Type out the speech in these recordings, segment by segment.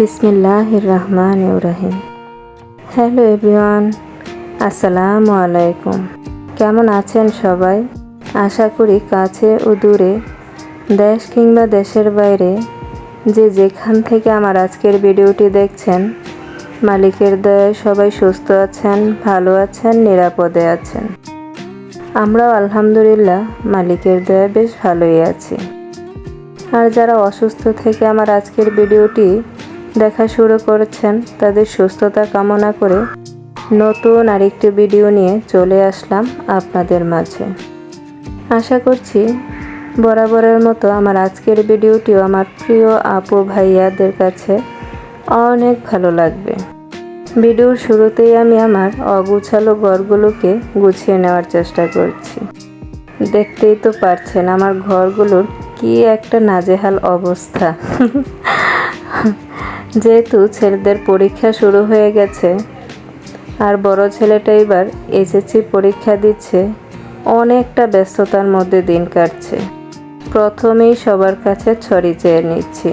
বিসমিল্লাহ রহমান রাহিম hello everyone, আসসালামু আলাইকুম। কেমন আছেন সবাই? আশা করি কাছে ও দূরে, দেশ কিংবা দেশের বাইরে, যে যেখান থেকে আমার আজকের ভিডিওটি দেখছেন, মালিকের দয়ায় সবাই সুস্থ আছেন, ভালো আছেন, নিরাপদে আছেন। আমরাও আলহামদুলিল্লাহ মালিকের দয়ায় বেশ ভালোই আছি। আর যারা অসুস্থ থেকে আমার আজকের ভিডিওটি দেখা শুরু করেছেন তাদের সুস্থতা কামনা করে নতুন আরেকটি ভিডিও নিয়ে চলে আসলাম আপনাদের মাঝে। আশা করছি বরাবরের মতো আমার আজকের ভিডিওটিও আমার প্রিয় আপু ভাইয়াদের কাছে অনেক ভালো লাগবে। ভিডিওর শুরুতেই আমি আমার অগুছালো ঘরগুলোকে গুছিয়ে নেওয়ার চেষ্টা করছি। দেখতেই তো পারছেন আমার ঘরগুলোর কি একটা নাজেহাল অবস্থা। যেহেতু ছেলেদের পরীক্ষা শুরু হয়ে গেছে, আর বড় ছেলেটা এবার এসএসসি পরীক্ষা দিচ্ছে, অনেকটা ব্যস্ততার মধ্যে দিন কাটছে। প্রথমেই সবার কাছে ছড়ি চেয়ে নিচ্ছি।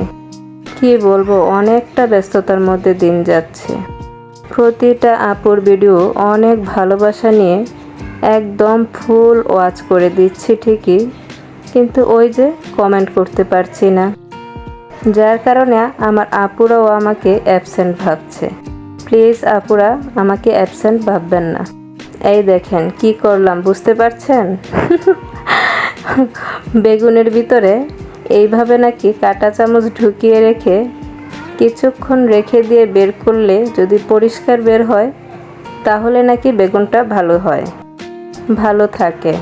কি বলব, অনেকটা ব্যস্ততার মধ্যে দিন যাচ্ছে। প্রতিটা আপুর ভিডিও অনেক ভালোবাসা নিয়ে একদম ফুল ওয়াচ করে দিচ্ছি ঠিকই, কিন্তু ওই যে কমেন্ট করতে পারছি না। যার কারণে আমার আপুরাও আমাকে অ্যাবসেন্ট ভাবছে। প্লিজ আপুরা, আমাকে অ্যাবসেন্ট ভাববেন না। এই দেখেন, কি করলাম, বুঝতে পারছেন? বেগুনের ভিতরে এইভাবে নাকি কাঁটা চামচ ঢুকিয়ে রেখে কিছুক্ষণ রেখে দিয়ে বের করলে যদি পরিষ্কার বের হয়, তাহলে নাকি বেগুনটা ভালো হয়। ভালো থাকে।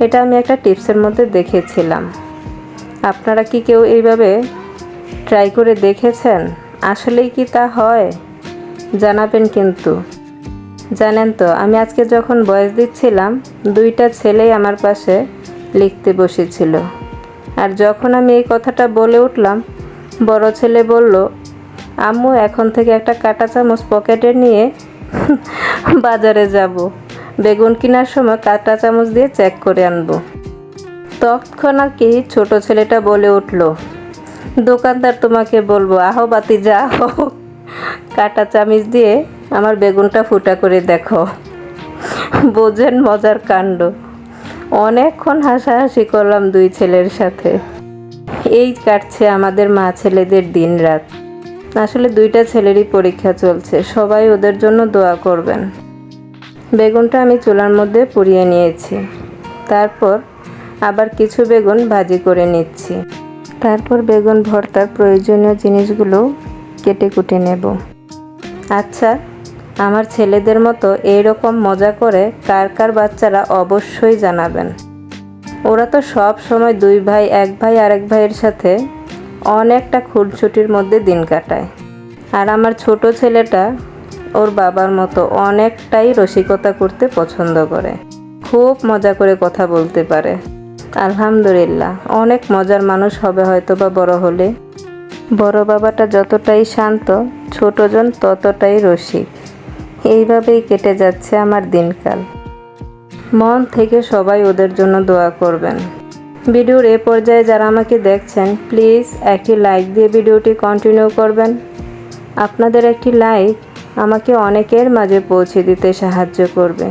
এটা আমি একটা টিপসের মধ্যে দেখেছিলাম। আপনারা কি কেউ এইভাবে ট্রাই করে দেখেছেন? আসলেই কি তা হয়? জানাবেন কিন্তু। জানেন তো, আমি আজকে যখন বয়স দিচ্ছিলাম, দুইটা ছেলেই আমার পাশে লিখতে বসেছিল। আর যখন আমি এই কথাটা বলে উঠলাম, বড় ছেলে বলল, আম্মু, এখন থেকে একটা কাঁটা চামচ পকেটে নিয়ে বাজারে যাব। বেগুন কেনার সময় কাঁটা চামচ দিয়ে চেক করে আনব। আর কি ছোট ছেলেটা বলে উঠল দোকানদার তোমাকে বলব, আহো বাতি যা কাটা চামিচ দিয়ে আমার বেগুনটা ফুটা করে দেখো। বোঝেন মজার কাণ্ড। অনেকক্ষণ হাসাহাসি করলাম দুই ছেলের সাথে। এই কাটছে আমাদের মা ছেলেদের দিন রাত। আসলে দুইটা ছেলেরই পরীক্ষা চলছে, সবাই ওদের জন্য দোয়া করবেন। বেগুনটা আমি চুলার মধ্যে পুড়িয়ে নিয়েছি। তারপর আবার কিছু বেগুন ভাজি করে নিচ্ছি। তারপর বেগুন ভর্তার প্রয়োজনীয় জিনিসগুলো কেটে কুটে নেব। আচ্ছা আমার ছেলেদের মতো এইরকম মজা করে কার কার বাচ্চারা অবশ্যই জানাবেন। ওরা তো সব সময় দুই ভাই, এক ভাই, আরেক ভাইয়ের সাথে অনেকটা খুনছুটির মধ্যে দিন কাটায়। আর আমার ছোট ছেলেটা ওর বাবার মতো অনেকটাই রসিকতা করতে পছন্দ করে। খুব মজা করে কথা বলতে পারে। আলহামদুলিল্লাহ, অনেক মজার মানুষ হবে হয়তো বা বড় হলে। বড় বাবাটা যতটাই শান্ত ছোটজন ততটাই রসিক। এইভাবেই কেটে যাচ্ছে আমার দিনকাল। মন থেকে সবাই ওদের জন্য দোয়া করবেন। ভিডিওর এ পর্যায়ে যারা আমাকে দেখছেন, প্লিজ একটি লাইক দিয়ে ভিডিওটি কন্টিনিউ করবেন। আপনাদের একটি লাইক আমাকে অনেকের মাঝে পৌঁছে দিতে সাহায্য করবে।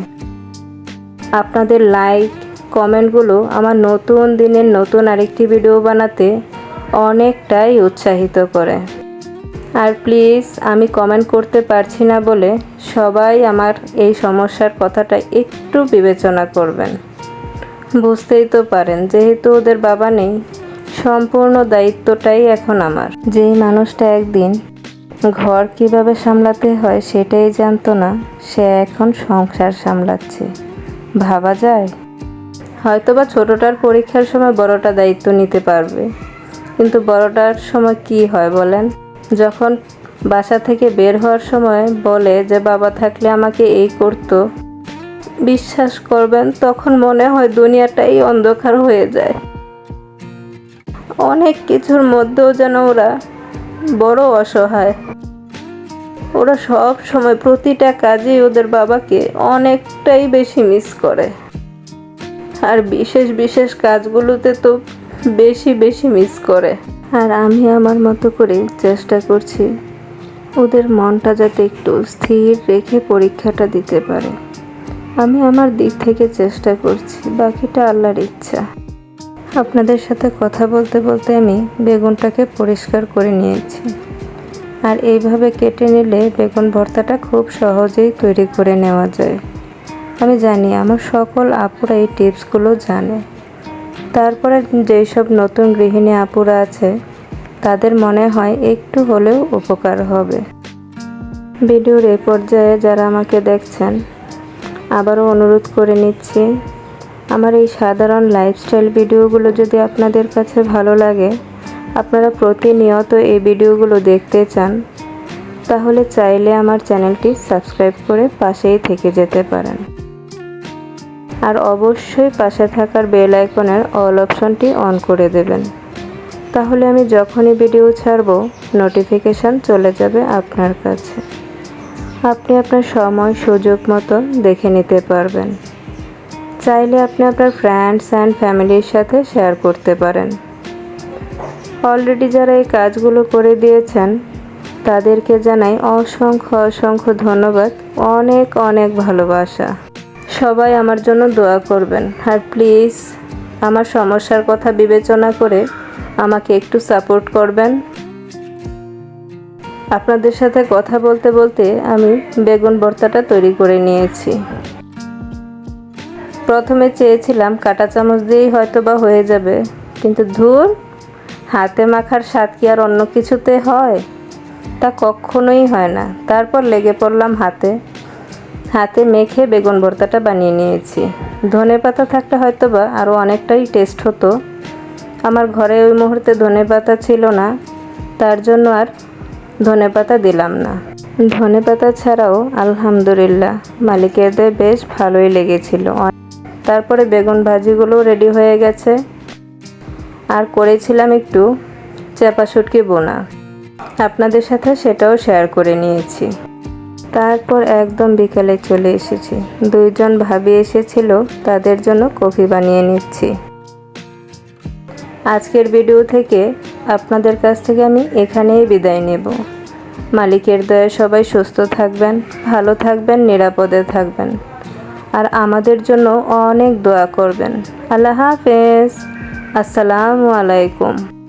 আপনাদের লাইক কমেন্টগুলো আমার নতুন দিনের নতুন আরেকটি ভিডিও বানাতে অনেকটাই উৎসাহিত করে। আর প্লিজ, আমি কমেন্ট করতে পারছি না বলে সবাই আমার এই সমস্যার কথাটা একটু বিবেচনা করবেন। বুঝতেই তো পারেন, যেহেতু ওদের বাবা নেই, সম্পূর্ণ দায়িত্বটাই এখন আমার। যেই মানুষটা একদিন ঘর কীভাবে সামলাতে হয় সেটাই জানতো না, সে এখন সংসার সামলাচ্ছে। ভাবা যায়? হয়তোবা ছোটটার পরীক্ষার সময় বড়টা দায়িত্ব নিতে পারবে। কিন্তু বড়টার সময় কি হয় বলেন? যখন বাসা থেকে বের হওয়ার সময় বলে যে, বাবা থাকলে আমাকে এই করতো। বিশ্বাস করবেন, তখন মনে হয় দুনিয়াটাই অন্ধকার হয়ে যায়। অনেক কিছুর মধ্যেও যেন ওরা বড় অসহায়। ওরা সব সময় প্রতিটা কাজেই ওদের বাবাকে অনেকটাই বেশি মিস করে। আর বিশেষ বিশেষ কাজগুলোতে তো বেশি বেশি মিস করে। আর আমি আমার মতো করে চেষ্টা করছি ওদের মনটা যাতে একটু স্থির রেখে পরীক্ষাটা দিতে পারে। আমি আমার দিক থেকে চেষ্টা করছি, বাকিটা আল্লাহর ইচ্ছা। আপনাদের সাথে কথা বলতে বলতে আমি বেগুনটাকে পরিষ্কার করে নিয়েছি। আর এইভাবে কেটে নিলে বেগুন ভর্তাটা খুব সহজেই তৈরি করে নেওয়া যায়। আমি জানি, আমার সকল আপুরা এই টিপসগুলো জানে। তারপরে যেই সব নতুন গৃহিণী আপুরা আছে, তাদের মনে হয় একটু হলেও উপকার হবে। ভিডিওর এ পর্যায়ে যারা আমাকে দেখছেন, আবারও অনুরোধ করে নিচ্ছি, আমার এই সাধারণ লাইফস্টাইল ভিডিওগুলো যদি আপনাদের কাছে ভালো লাগে, আপনারা প্রতিনিয়ত এই ভিডিওগুলো দেখতে চান, তাহলে চাইলে আমার চ্যানেলটি সাবস্ক্রাইব করে পাশেই থেকে যেতে পারেন। আর অবশ্যই পাশে থাকার বেল আইকনের অল অপশনটি অন করে দেবেন। তাহলে আমি যখনই ভিডিও ছাড়ব নোটিফিকেশান চলে যাবে আপনার কাছে। আপনি আপনার সময়, সুযোগ মতো দেখে নিতে পারবেন। চাইলে আপনি আপনার ফ্রেন্ডস অ্যান্ড ফ্যামিলির সাথে শেয়ার করতে পারেন। অলরেডি যারা এই কাজগুলো করে দিয়েছেন, তাদেরকে জানাই অসংখ্য অসংখ্য ধন্যবাদ। অনেক অনেক ভালোবাসা। সবাই আমার জন্য দোয়া করবেন। আর প্লিজ, আমার সমস্যার কথা বিবেচনা করে আমাকে একটু সাপোর্ট করবেন। আপনাদের সাথে কথা বলতে বলতে আমি বেগুন ভর্তাটা তৈরি করে নিয়েছি। প্রথমে চেয়েছিলাম কাঁটা চামচ দিয়েই হয়তো বা হয়ে যাবে, কিন্তু ধুর, হাতে মাখার স্বাদ কি আর অন্য কিছুতে হয়? তা কখনোই হয় না। তারপর লেগে পড়লাম হাতে। হাতে মেখে বেগুন ভর্তাটা বানিয়ে নিয়েছি। ধনে পাতা থাকলে হয়তো বা আরও অনেকটাই টেস্ট হতো। আমার ঘরে ওই মুহূর্তে ধনে পাতা ছিল না, তার জন্য আর ধনে পাতা দিলাম না। ধনে পাতা ছাড়াও আলহামদুলিল্লাহ, মালিকেদের বেশ ভালোই লেগেছিল। তারপরে বেগুন ভাজিগুলো রেডি হয়ে গেছে। আর করেছিলাম একটু চাপা শুটকি বোনা। আপনাদের সাথে সেটাও শেয়ার করে নিয়েছি। তারপর একদম বিকালে চলে এসেছি। দুইজন ভাবি এসেছিল, তাদের জন্য কফি বানিয়ে নিচ্ছি। আজকের ভিডিও থেকে আপনাদের কাছ থেকে আমি এখানেই বিদায় নেব। মালিকের দয়া সবাই সুস্থ থাকবেন, ভালো থাকবেন, নিরাপদে থাকবেন। আর আমাদের জন্য অনেক দোয়া করবেন। আল্লাহ হাফেজ। আসসালামু আলাইকুম।